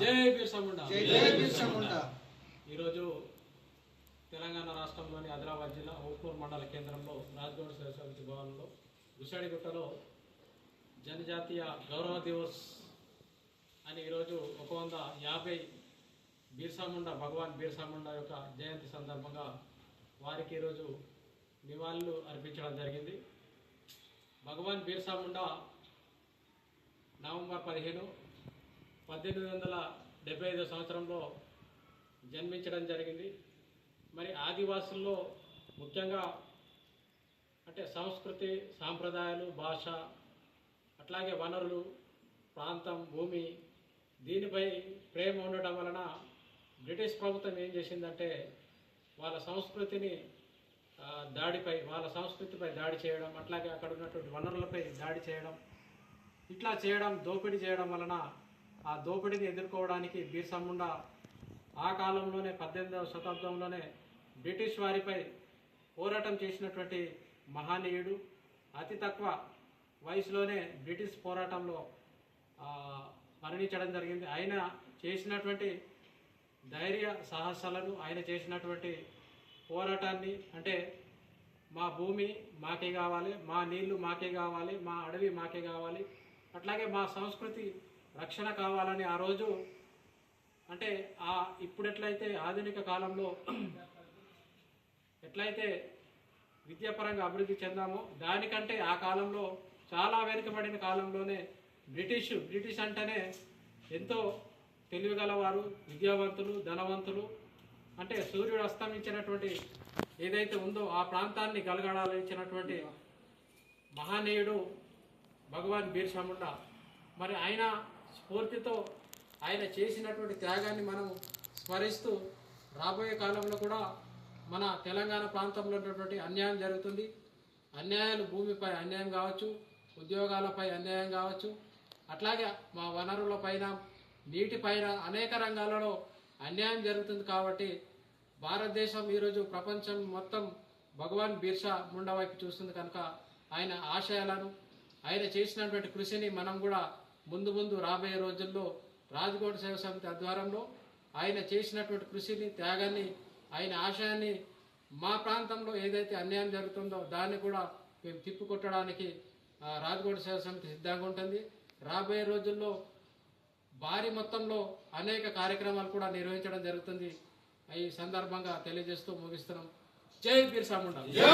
జై జై ఈరోజు తెలంగాణ రాష్ట్రంలోని ఆదిలాబాద్ జిల్లా ఊట్నూరు మండల కేంద్రంలో రాజ్గౌడ్ సమితి భవన్లో గుషాడిగుట్టలో జనజాతీయ గౌరవ దివస్ అని ఈరోజు ఒక వంద యాభై బిర్సా ముండా భగవాన్ బిర్సా ముండా యొక్క జయంతి సందర్భంగా వారికి ఈరోజు నివాళులు అర్పించడం జరిగింది. భగవాన్ బిర్సా ముండా నవంబర్ పదిహేను పద్దెనిమిది వందల డెబ్బై ఐదో సంవత్సరంలో జన్మించడం జరిగింది. మరి ఆదివాసుల్లో ముఖ్యంగా అంటే సంస్కృతి సాంప్రదాయాలు భాష అట్లాగే వనరులు ప్రాంతం భూమి దీనిపై ప్రేమ ఉండటం వలన బ్రిటిష్ ప్రభుత్వం ఏం చేసిందంటే వాళ్ళ సంస్కృతిని దాడిపై వాళ్ళ సంస్కృతిపై దాడి చేయడం అట్లాగే అక్కడ ఉన్నటువంటి వనరులపై దాడి చేయడం ఇట్లా చేయడం దోపిడీ చేయడం వలన ఆ దోపిడీని ఎదుర్కోవడానికి బిర్సా ఆ కాలంలోనే పద్దెనిమిదవ శతాబ్దంలోనే బ్రిటిష్ వారిపై పోరాటం చేసినటువంటి మహనీయుడు. అతి తక్కువ వయసులోనే బ్రిటిష్ పోరాటంలో మరణించడం జరిగింది. ఆయన చేసినటువంటి ధైర్య సాహసాలను ఆయన చేసినటువంటి పోరాటాన్ని అంటే మా భూమి మాకే కావాలి మా నీళ్ళు మాకే కావాలి మా అడవి మాకే కావాలి అట్లాగే మా సంస్కృతి రక్షణ కావాలని ఆ రోజు అంటే ఆ ఇప్పుడు ఎట్లయితే ఆధునిక కాలంలో ఎట్లయితే విద్యాపరంగా అభివృద్ధి చెందామో దానికంటే ఆ కాలంలో చాలా వెనుకబడిన కాలంలోనే బ్రిటిష్ బ్రిటిష్ అంటేనే ఎంతో తెలివిగలవారు విద్యావంతులు ధనవంతులు. అంటే సూర్యుడు అస్తమించినటువంటి ఏదైతే ఉందో ఆ ప్రాంతాన్ని గలగడాలించినటువంటి మహనీయుడు భగవాన్ బిర్సా మరి ఆయన స్ఫూర్తితో ఆయన చేసినటువంటి త్యాగాన్ని మనం స్మరిస్తూ రాబోయే కాలంలో కూడా మన తెలంగాణ ప్రాంతంలో ఉన్నటువంటి అన్యాయం జరుగుతుంది. అన్యాయాలు భూమిపై అన్యాయం కావచ్చు ఉద్యోగాలపై అన్యాయం కావచ్చు అట్లాగే మా వనరుల పైన నీటిపైన అనేక రంగాలలో అన్యాయం జరుగుతుంది కాబట్టి భారతదేశం ఈరోజు ప్రపంచం మొత్తం భగవాన్ బిర్సా ముండా వైపు చూస్తుంది కనుక ఆయన ఆశయాలను ఆయన చేసినటువంటి కృషిని మనం కూడా ముందు ముందు రాబోయే రోజుల్లో రాజకోట సేవ సమితి ఆధ్వర్యంలో ఆయన చేసినటువంటి కృషిని త్యాగాన్ని ఆయన ఆశయాన్ని మా ప్రాంతంలో ఏదైతే అన్యాయం జరుగుతుందో దాన్ని కూడా మేము తిప్పికొట్టడానికి రాజకోట సేవ సమితి సిద్ధంగా ఉంటుంది. రాబోయే రోజుల్లో భారీ మొత్తంలో అనేక కార్యక్రమాలు కూడా నిర్వహించడం జరుగుతుంది. ఈ సందర్భంగా తెలియజేస్తూ ముగిస్తున్నాం. జై బిర్సాముండ జై